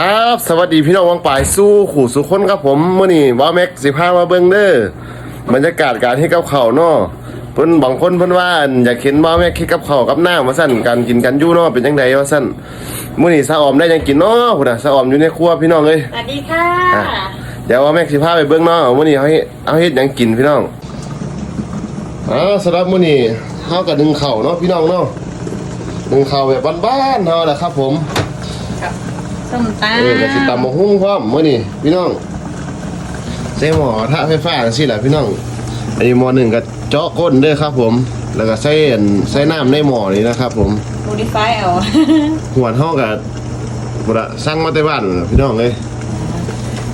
ครับ สวัสดีพี่น้องวังป่ายสู้ขู่สู้คนครับผมเมื่อนี้ว้าแม็กสิพามาเบิ่งเด้อบรรยากาศการให้กับข้าวเนาะเพิ่นบางคนเพิ่นว่าอั่นอยากเห็นว้าแม็กเฮ็ดกับข้าวกับน้ำว่าซั่นการกินกันอยู่เนาะเป็นจังไดว่าซั่นมื้อนี้สะออมได้หยังกินเนาะพุ่นน่ะสะออมอยู่ในครัวพี่น้องเอ้ยสวัสดีค่ะอะเดี๋ยวว่าแม็กสิพาไปเบิ่งเนาะมื้อนี้เฮาเฮ็ดเอาเฮ็ดหยังกินพี่น้องอ๋อสำหรับมื้อนี้เฮาก็ดึงข้าวเนาะพี่น้องเนาะดึงข้าวแบบบ้านๆเฮาแหละครับ ผม ส้มตาเออแล้วสิตำมะฮุ้งพร้อมมื้อนี้พี่น้องใส่หม้อถ้าไฟฟ้าจังซี่แหละพี่น้องอันนี้หม้อหนึ่งก็เจาะก้นเด้อครับ ผม แล้วก็ใส่อันใส่น้ำในหม้อนี้นะครับ ผมโมดิฟายเอาหัวเฮาก็บ่ละสั่งมาแต่บ้านน่ะพี่น้องเอ้ย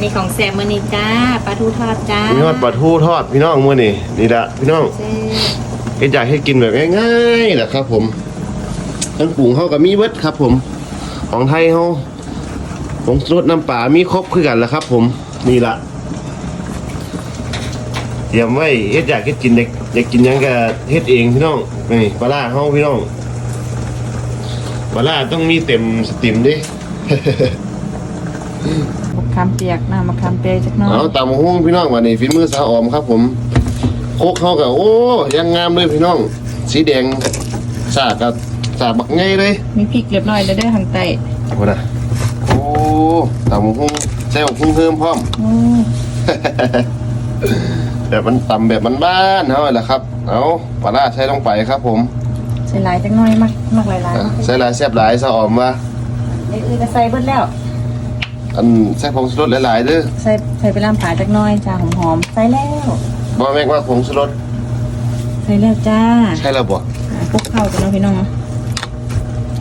มีของแซมมือนี้จ้าปลาทูทอดจ้ามีฮอดปลาทูทอดพี่น้องมื้อนี้นี่ละพี่น้องเซ่เฮ็ดอยากให้กินแบบง่ายๆแหละครับ ผมทั้งปรุงเฮาก็มีเบิดครับ ผม ของไทยเฮาผ งชูรสน้ำปลามีครบคือกันแหละครับ ผมนี่ละเตรียมไว้เฮ็ดอยากเฮ็ดกินเด็กอยากกินหยังก็เฮ็ดเองพี่น้องนี่ปลาร้าเฮาพี่น้องปลาร้าต้องมีเต็มสตรีมดิมะขามเปียกน้ำมะขามเปียกจักหน้อยเอาตามห้องพี่น้องวันนี้ฝีมือสาวออมครับ ผมโคกเขากับโอ้ยังงามเลยพี่น้อง สีแดงสากับสาบักไงเลย มีพริกเรียบร้อยแล้วเด้อทางใต้โอ้นะ โอ้ตามห้องใส่ของพุ่งเพิ่มพร้อมโอ้แบบมันต่ำแบบมันบ้านๆเฮาแหละครับ เอาปลาร้าใช้ลงไปครับ ผมใส่หลายจักหน้อยมากมากหลายหลายอะใส่หลายแซ่บหลายสาวออมว่าเอ้ยก็ใส่เบิดแล้ว อันใส่ผงชูรสหลายๆเด้อใส่ใส่ไปล่ามผาจักหน้อยจ้าหอมๆใส่แล้วบ่แม่งว่าผงชูรสใส่แล้วจ้าใช่แล้วบ่อะคลุกเข้ากันเนาะพี่น้องเนาะ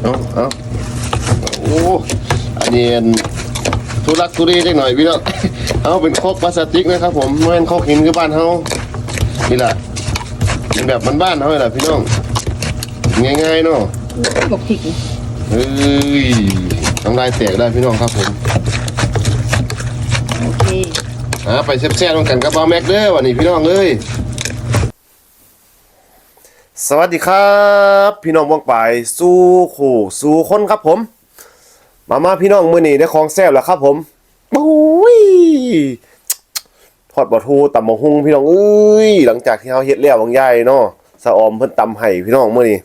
เอาเอาโอ้ อันนี้อันทุลักทุเรจังหน่อยพี่น้องเอาเป็นโคกพลาสติกนะครับ ผมไม่เป็นโคกหินคือบ้านเฮานี่แหละเป็นแบบบ้านๆเฮาเลยแหละพี่น้องง่ายๆเนาะบอกพริกนี่เอ้ยน้ำลายแตกได้พี่น้องครับผมโอเคอ่าไปแซ่บๆร่วมกันกับบ้าแม็กเด้อวันนี้พี่น้องเอ้ยสวัสดีครับ พี่น้องบางปายสู้ขู่สู้คนครับผม มามาพี่น้องมื้อนี้ได้ของแซ่บแล้วครับผมปุ้ยทอดบะทูตำมะฮุงพี่น้องเอ้ยหลังจากที่เฮาเฮ็ดแล้วบางใหญ่เนาะสะออมเพิ่นตำให้พี่น้องมื้อนี้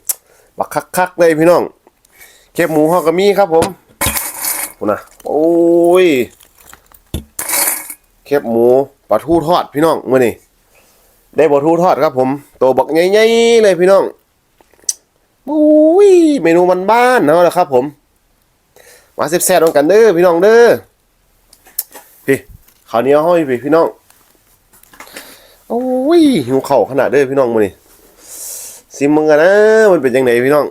บักคักๆเลยพี่น้องเก็บหมูเฮาก็มีครับผมพุ่นน่ะโอ้ยเค็บหมูปลาทูทอดพี่น้องมื้อนี้ได้ปลาทูทอดครับผมตัวบักใหญ่ๆเลยพี่น้องอุ้ยเมนูมันบ้านๆเนาะแหละครับผม มาแซ่บๆร่วมกันเด้อพี่น้องเด้อพี่ข้าวเหนียวห้อยพี่พี่น้องโอ้ยหิวข้าขนาดเด้อพี่น้องมื้อนี้ซิมมึงกันนะมันเป็นยังไงพี่น้อง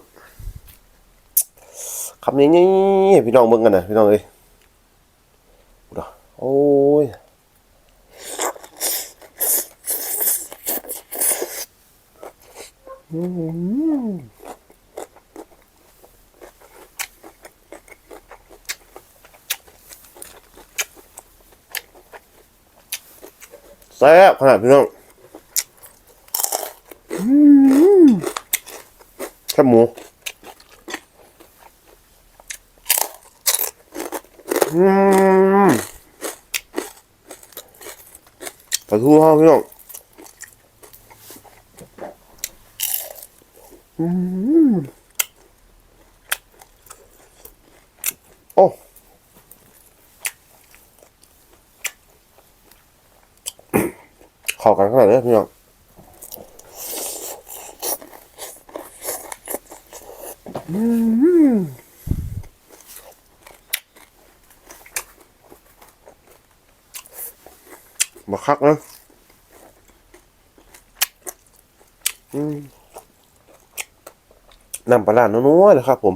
คำนี้ๆให้พี่น้องเบิ่งกันนะพี่น้องเอ้ยโอ้ย แซ่บขนาดพี่น้องอืมแค่บหมูอืมปลาทูห้องพี่น้อง อืม เข้ากันขนาดนี้พี่น้องมาคักนะน้ำปลาร้านัวๆเลยครับผม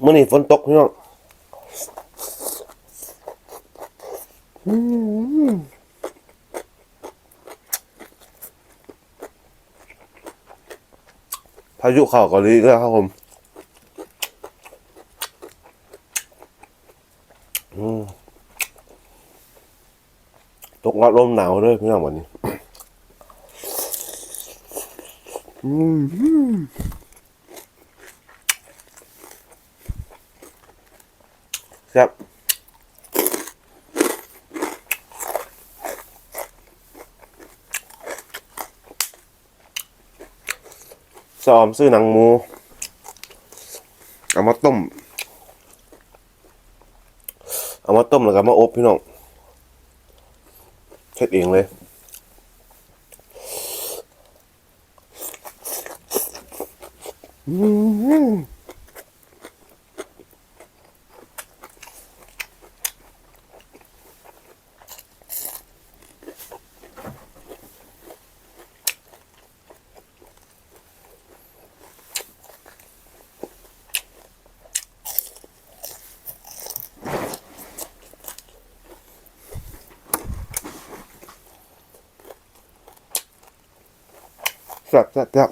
เมื่อนี้ฝนตกพี่น้อง พายุเข้าเกาหลีอีกแล้วครับผมตกรับลมหนาวเลยพี่น้องวันนี้ อืมซ่บ ซอมซื้อหนังหมู เอามาต้ม เอามาต้มแล้วก็มาอบพี่น้องเช็ดเองเลย แซ่บแซ่บแซ่บ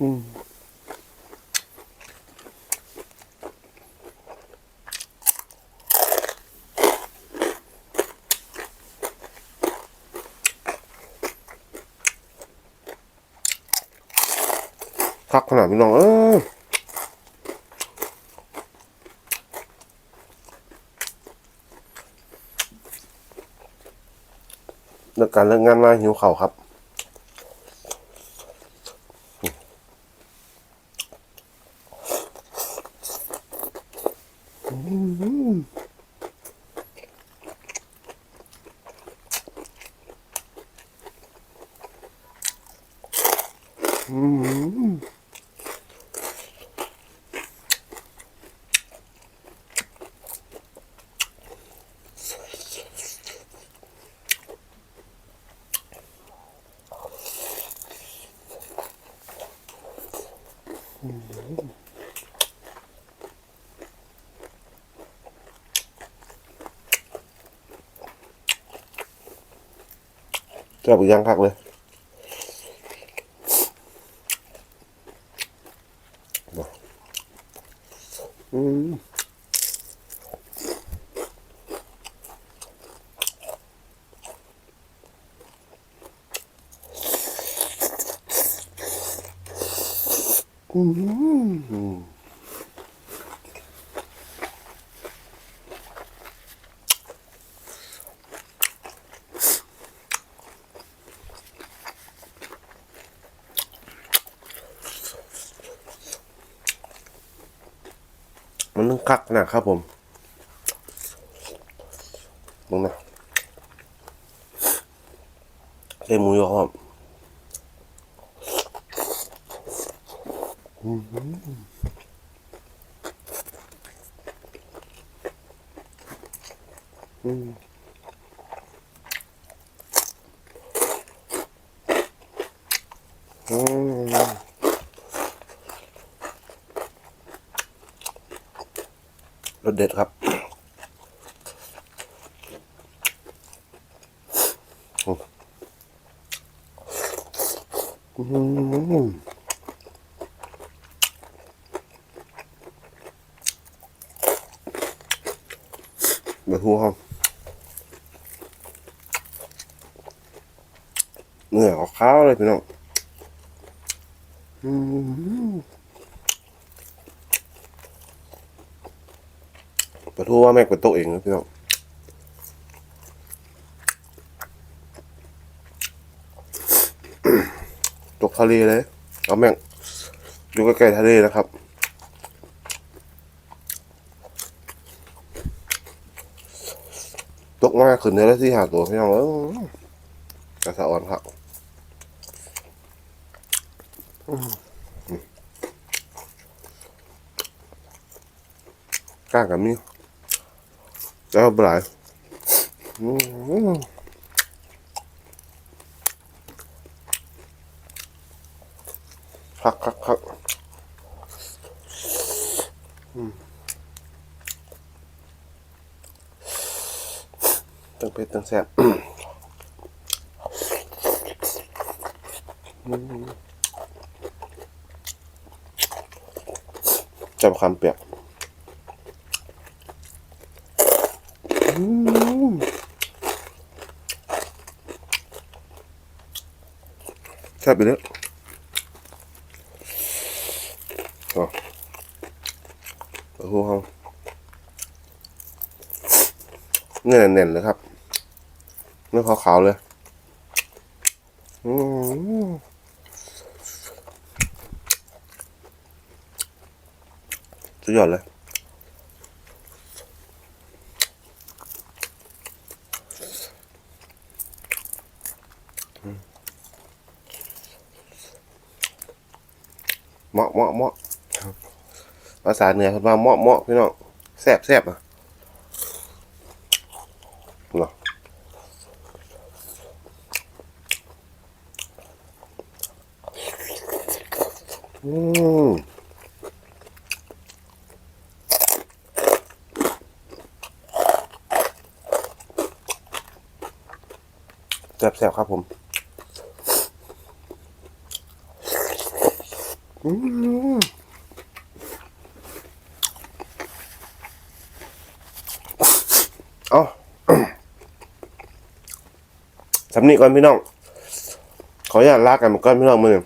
อืม คักขนาดพี่น้องเออเลิกการเลิกงานมาหิวเข่าครับแซ่บ อีกอยังคักเลยอืมอืม มันต้องคักนะครับผมตรงนะใส่หมูยอหอมอืม รสเด็ดครับอืมเบะฮูครับเหนื้อยออกข้าวเลยพี่น้องอืมปลา ทูว่าแม่งเป็นโต๊ะเองนะพี่น้องตกทะเลเลย เอาแม่งอยู่ใกล้ๆทะเลนะครับตกมาขึ้นเนื้อละที่หาตัวพี่น้องเออกระสะอ่อนครับก้างกับมี แล้วปลายพักคักคักตั้งเผ็ดตั้งแซ่บจับคำเปียก ซ่บไปเลยอ๋อโอ้โหเขาเนื้อแน่นๆเลยครับเนื้อขาวๆเลยอืมสุดยอดเลยอืม เหมาะเหมาะเหมาะภาษาเหนือเขาว่าเหมาะเหมาะพี่น้องแซ่บแซ่บอะเนาะอืมแซ่บแซ่บครับผม เอาสำนีก่อนพี่น้อง ขออนุญาตลากันก่อนพี่น้องมือ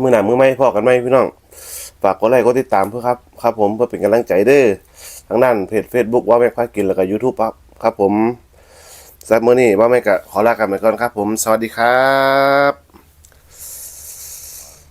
มือหนามือไม่พอกันไหมพี่น้อง ฝากกดไลค์กดติดตามเพื่อครับ ครับ ผมเพื่อเป็นกำลังใจเด้อทางด้านเพจ Facebook ว่าแม่พากินแล้วก็ YouTube ครับครับผมสำหรับมื้อนี้ว่าแม่ก็ขอลากันไปก่อนครับ ผม สวัสดีครับ